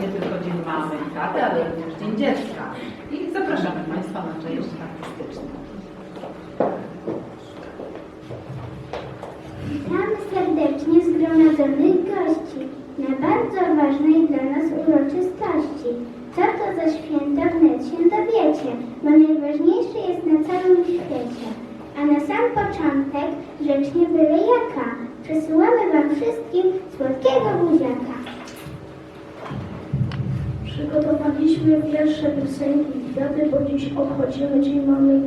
nie tylko Dzień Mamy i Taty, ale również Dzień Dziecka. I zapraszamy Państwa na część artystyczną. Witamy serdecznie zgromadzonych gości na bardzo ważnej dla nas uroczystości. Co to za święto wnet się dowiecie, bo najważniejsze jest na całym świecie. A na sam początek rzecz nie byle jaka. Przesyłamy Wam wszystkim słodkiego buziaka. Przygotowaliśmy wiersze, piosenki, kwiaty, bo dziś obchodzimy Dzień Mamy.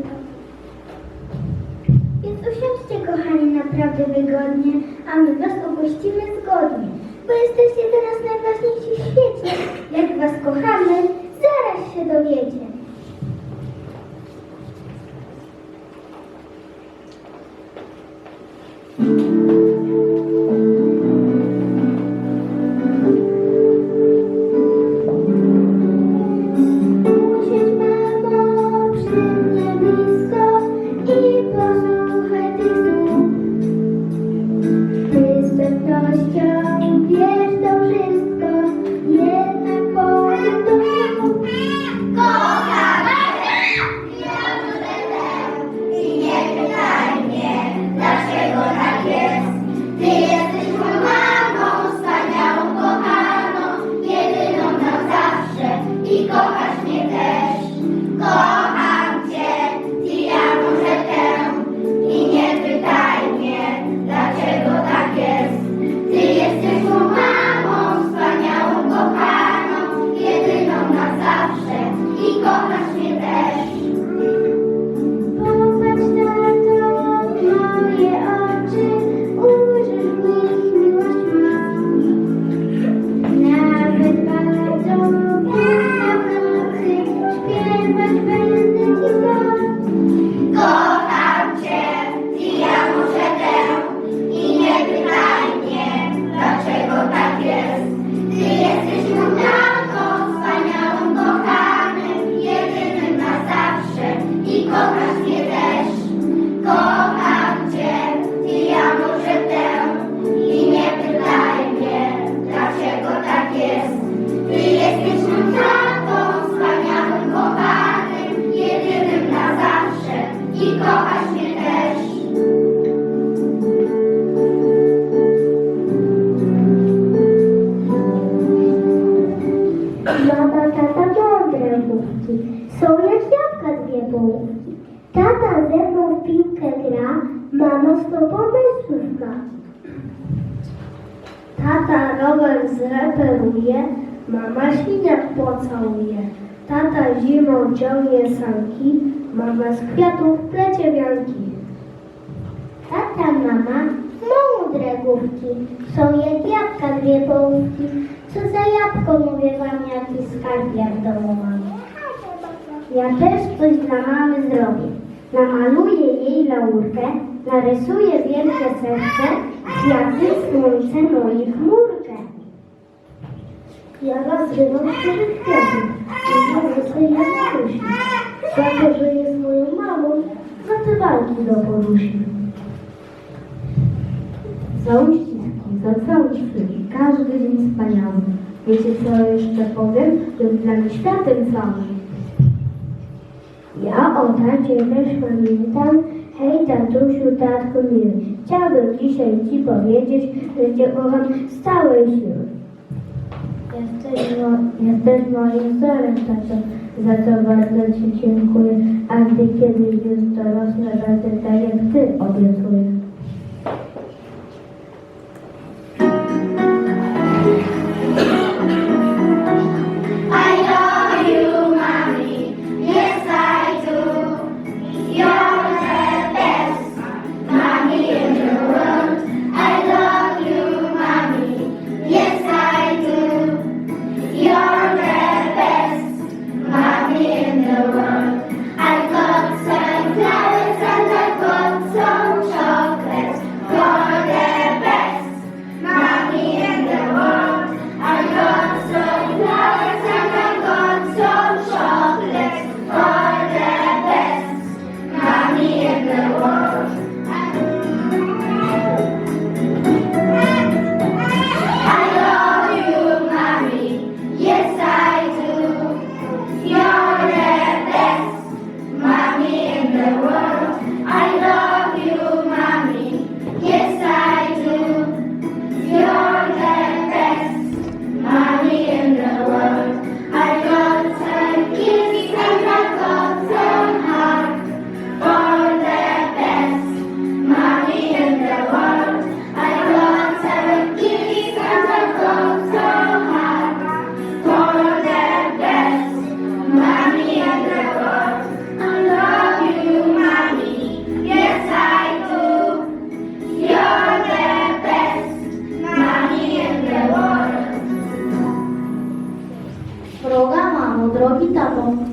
Więc usiądźcie kochani naprawdę wygodnie, a my Was opuścimy zgodnie. Bo jesteście teraz najważniejsi w świecie. Jak Was kochamy, zaraz się dowiecie. Pocałuje. Tata zimą ciągnie sanki, mama z kwiatów plecie wianki. Tata, mama, mądre główki, są jak jabłka dwie połówki. Co za jabłko, mówię wam, jaki skarb ja w domu mam. Ja też coś dla mamy zrobię. Namaluję jej laurkę, narysuję wielkie serce, kwiaty, słońce, i chmurkę. Ja rozrywam cztery kwiaty, i znowu sobie ja mamusi. Za to, że jest moją mamą, za te walki do porusi. Za uściski, za cały świt, każdy dzień wspaniały. Wiecie co jeszcze powiem? Jest dla mnie światem całym. Ja o tacie też pamiętam. Hej tatusiu, tatku miły. Chciałbym dzisiaj ci powiedzieć, że cię kocham z całej siły. Jesteś, mo- jesteś moim wzorem, tato. Za to bardzo Ci dziękuję. A gdy kiedyś już dorosnę, będę tak jak Ty obiecuję.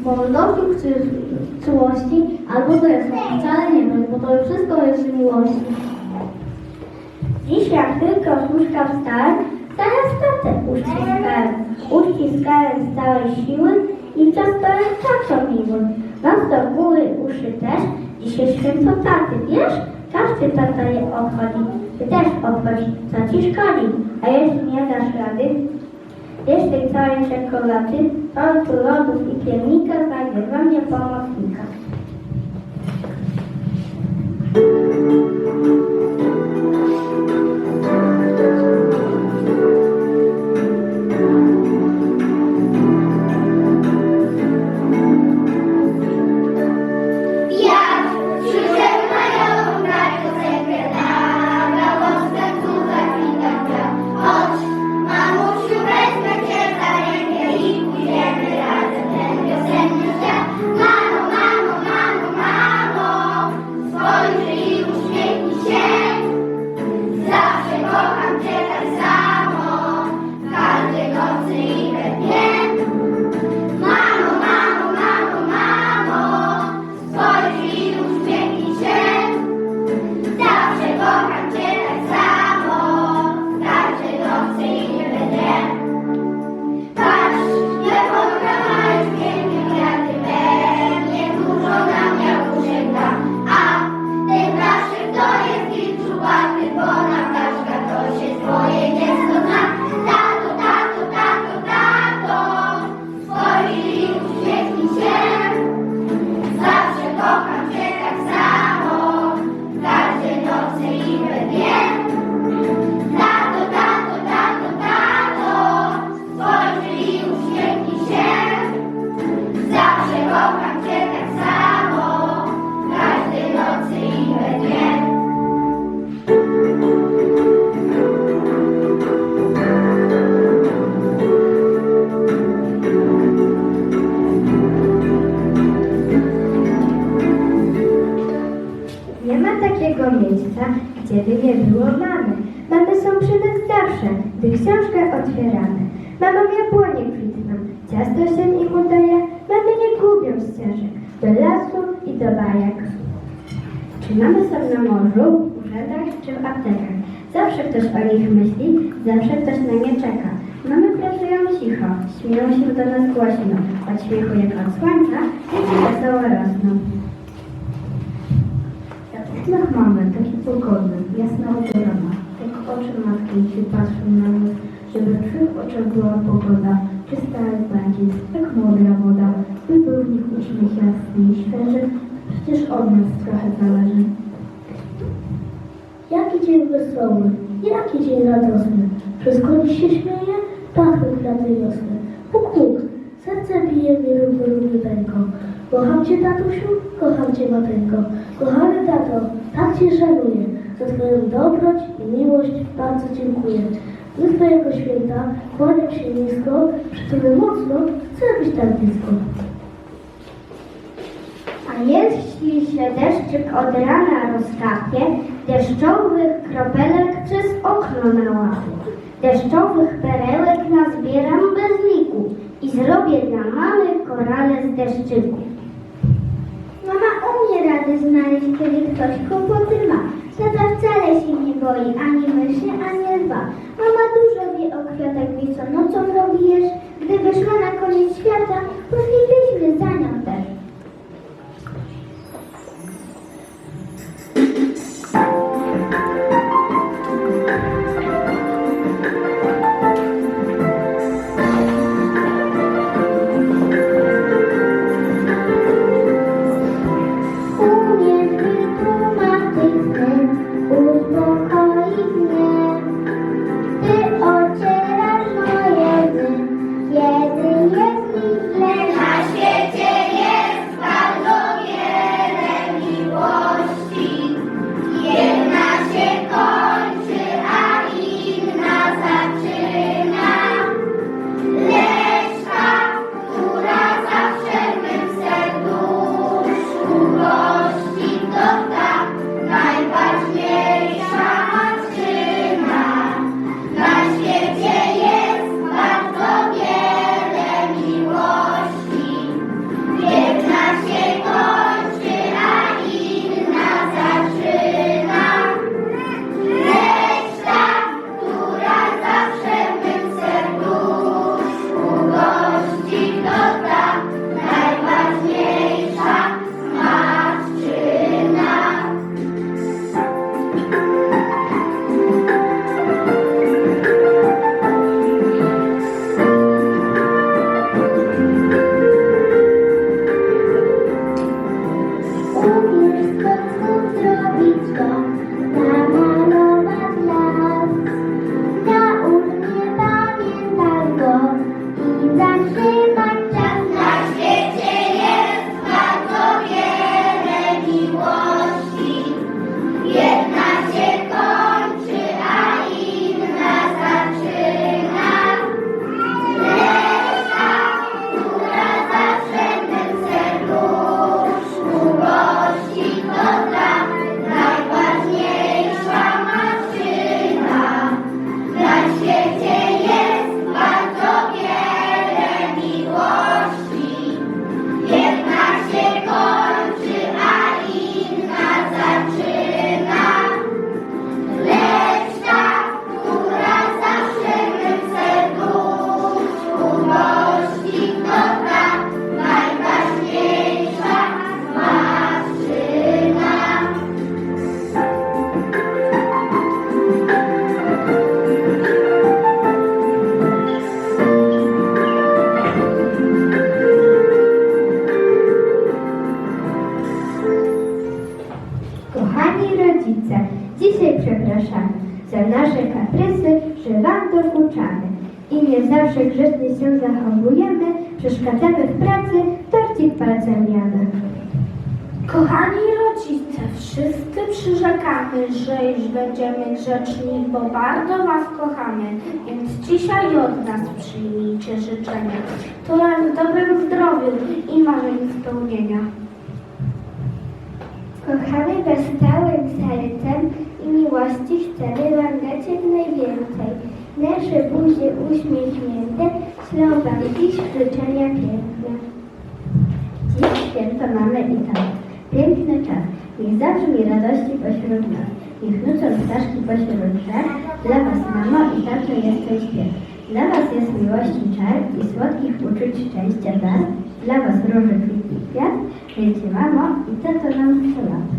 Dowcip czy czułości, albo zresztą, wcale nie wiem, bo to wszystko jest miłości. Dziś jak tylko łóżka wstałem, zaraz tatę uściskałem. Uściskałem z całej siły i czas pełen tak miły. Nas do góry uszy też, dzisiaj święto taty, wiesz? Każdy tata je obchodzi, ty też obchodź, co ci szkodzi. A jeśli nie dasz rady, Tej całej czekolady, tortu, lodów i piernika znajdzie we mnie pomocnika. Do lasu i do bajek. Czy mamy są na morzu, urzędach czy w aptekach? Zawsze ktoś o nich myśli, zawsze ktoś na nie czeka. Mamy pracują cicho, śmieją się do nas głośno, od śmiechu jak od słońca, dzieci wesoło rosną. Jak mamy, taki pogodny, jasna odzielona, jak oczy matki się patrzą na nas, żeby w twych oczach była pogoda, jak błękit, jak modra woda, by był w nich uśmiech jasny i świeży, przecież od nas trochę zależy. Jaki dzień wesoły, jaki dzień radosny. Wszystko dziś się śmieje, pachną kwiaty wiosny. Puk, puk, serce bije mi równo równiuteńko. Kocham Cię, tatusiu, kocham Cię, mateńko. Kochany tato, tak Cię szanuję. Za Twoją dobroć i miłość bardzo dziękuję. Z Twojego święta kłaniam się nisko, przytulę mocno, chcę być tak blisko. A jeśli się deszczyk od rana rozkapie, deszczowych kropelek przez okno nałapie. Deszczowych perełek nazbieram bez liku i zrobię dla mamy korale z deszczyku. Mama umie rady znaleźć, kiedy ktoś kłopoty ma. Tata wcale się nie boi ani myszy, ani. Mama dużo wie o kwiatach, wie co nocą robisz. Gdyby szła na koniec świata, poszlibyśmy za nią też. Będziemy grzeczni, bo bardzo Was kochamy, więc dzisiaj od nas przyjmijcie życzenia. To w dobrym zdrowiu i marzeń spełnienia. Kochamy Was całym sercem i miłości chcemy Wam dać jak najwięcej. Nasze buzie uśmiechnięte Wam dziś życzenia piękne. Dziś święto mamy i tak. Piękny czas. Niech zabrzmi radości pośród nas. Niech nucą ptaszki pośród drzew. Dla Was, mamo, i tato jest ten śpiew. Dla Was jest miłości czar i słodkich uczuć szczęścia dar. Dla Was róży kwit i kwiat. Wiecie, mamo, i tato nam sto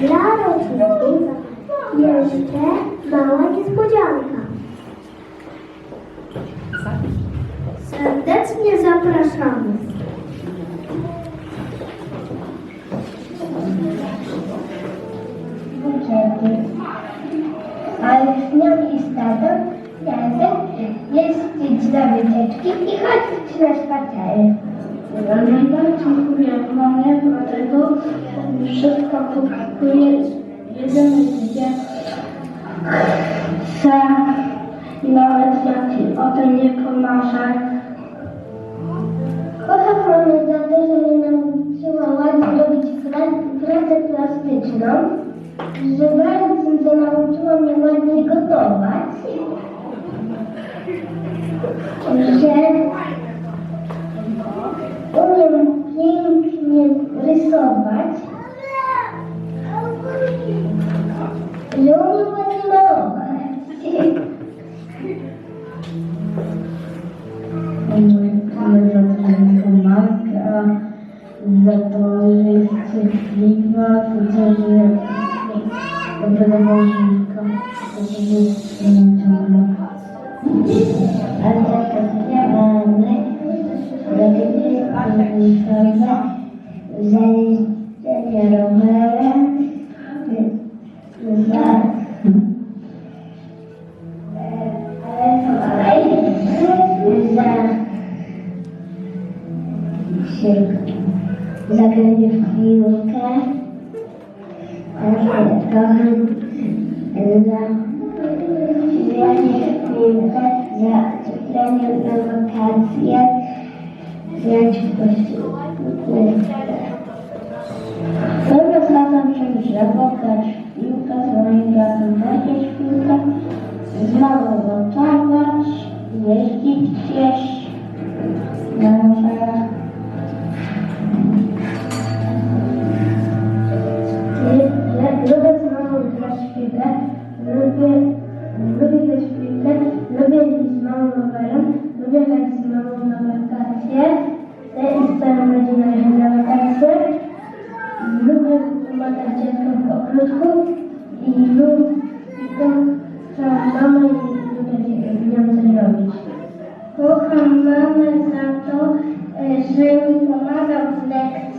Dla rodziców jeszcze mała niespodzianka. Serdecznie zapraszamy. bukiety. Ale śnieg i stado razem jeździć na wycieczki i chodzić na spacery. Dziękuję mamie, dlatego wszystko kupuje jedyny gdzie chcę nawet jak o tym nie pomarzę. Kocham mamę za to, że mnie nauczyła ładnie robić pra- pracę plastyczną, że to nauczyła mnie ładnie gotować, że pięknie rysować, że umiem ładnie malować. Dziękuję za to, że mi pomaga, za to, że jest cierpliwa, za to, że dobrego żywka, za to, że jest ciągle. Ale tak zbieramy, robimy komisowe, They get away. Жаба качілка, зеленка собачечка, знову вода.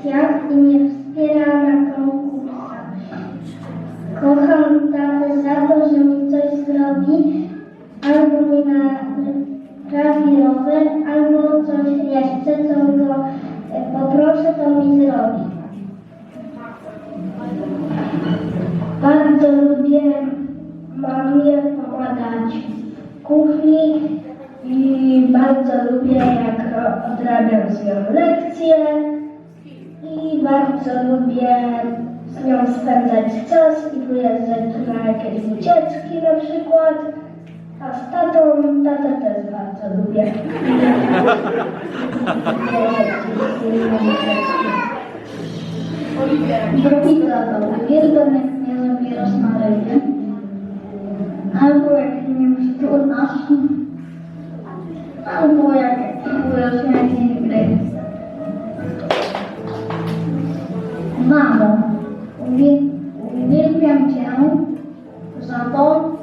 Lekcjach i mnie wycieczki na przykład. A z tatą, tatę też bardzo lubię. Uwielbiam jak mnie zabierasz na ryby. Albo jak mnie przytulasz. Albo jak mi jakieś gry. Mamo, uwie- uwielbiam za to,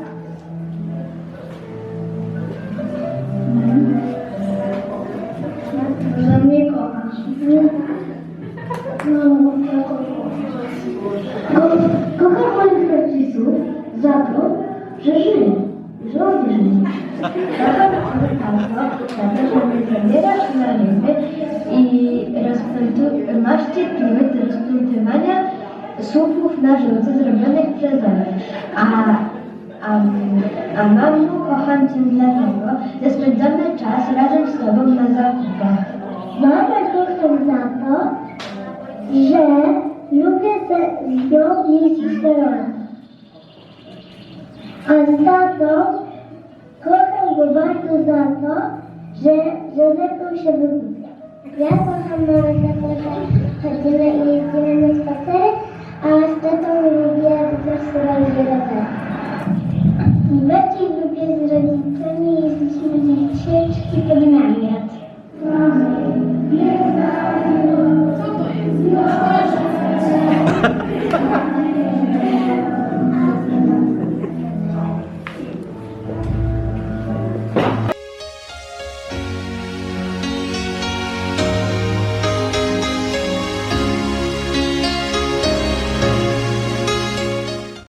że mnie kochasz. Ja kocham. Ko- Kocham moich rodziców za to, że żyją, że oni żyją. Kocham za to, że mnie zabierasz na ryby i masz cierpliwość do rozpętywania słupów na żółce zrobionych przeze mnie. A, a, a mamo, kocham Cię dlatego, że spędzamy czas razem z Tobą na zakupach. Mamę kocham za to, że lubię ze z nią jeździć do. A za to kocham go bardzo za to, że, że ze mną się wygłupia.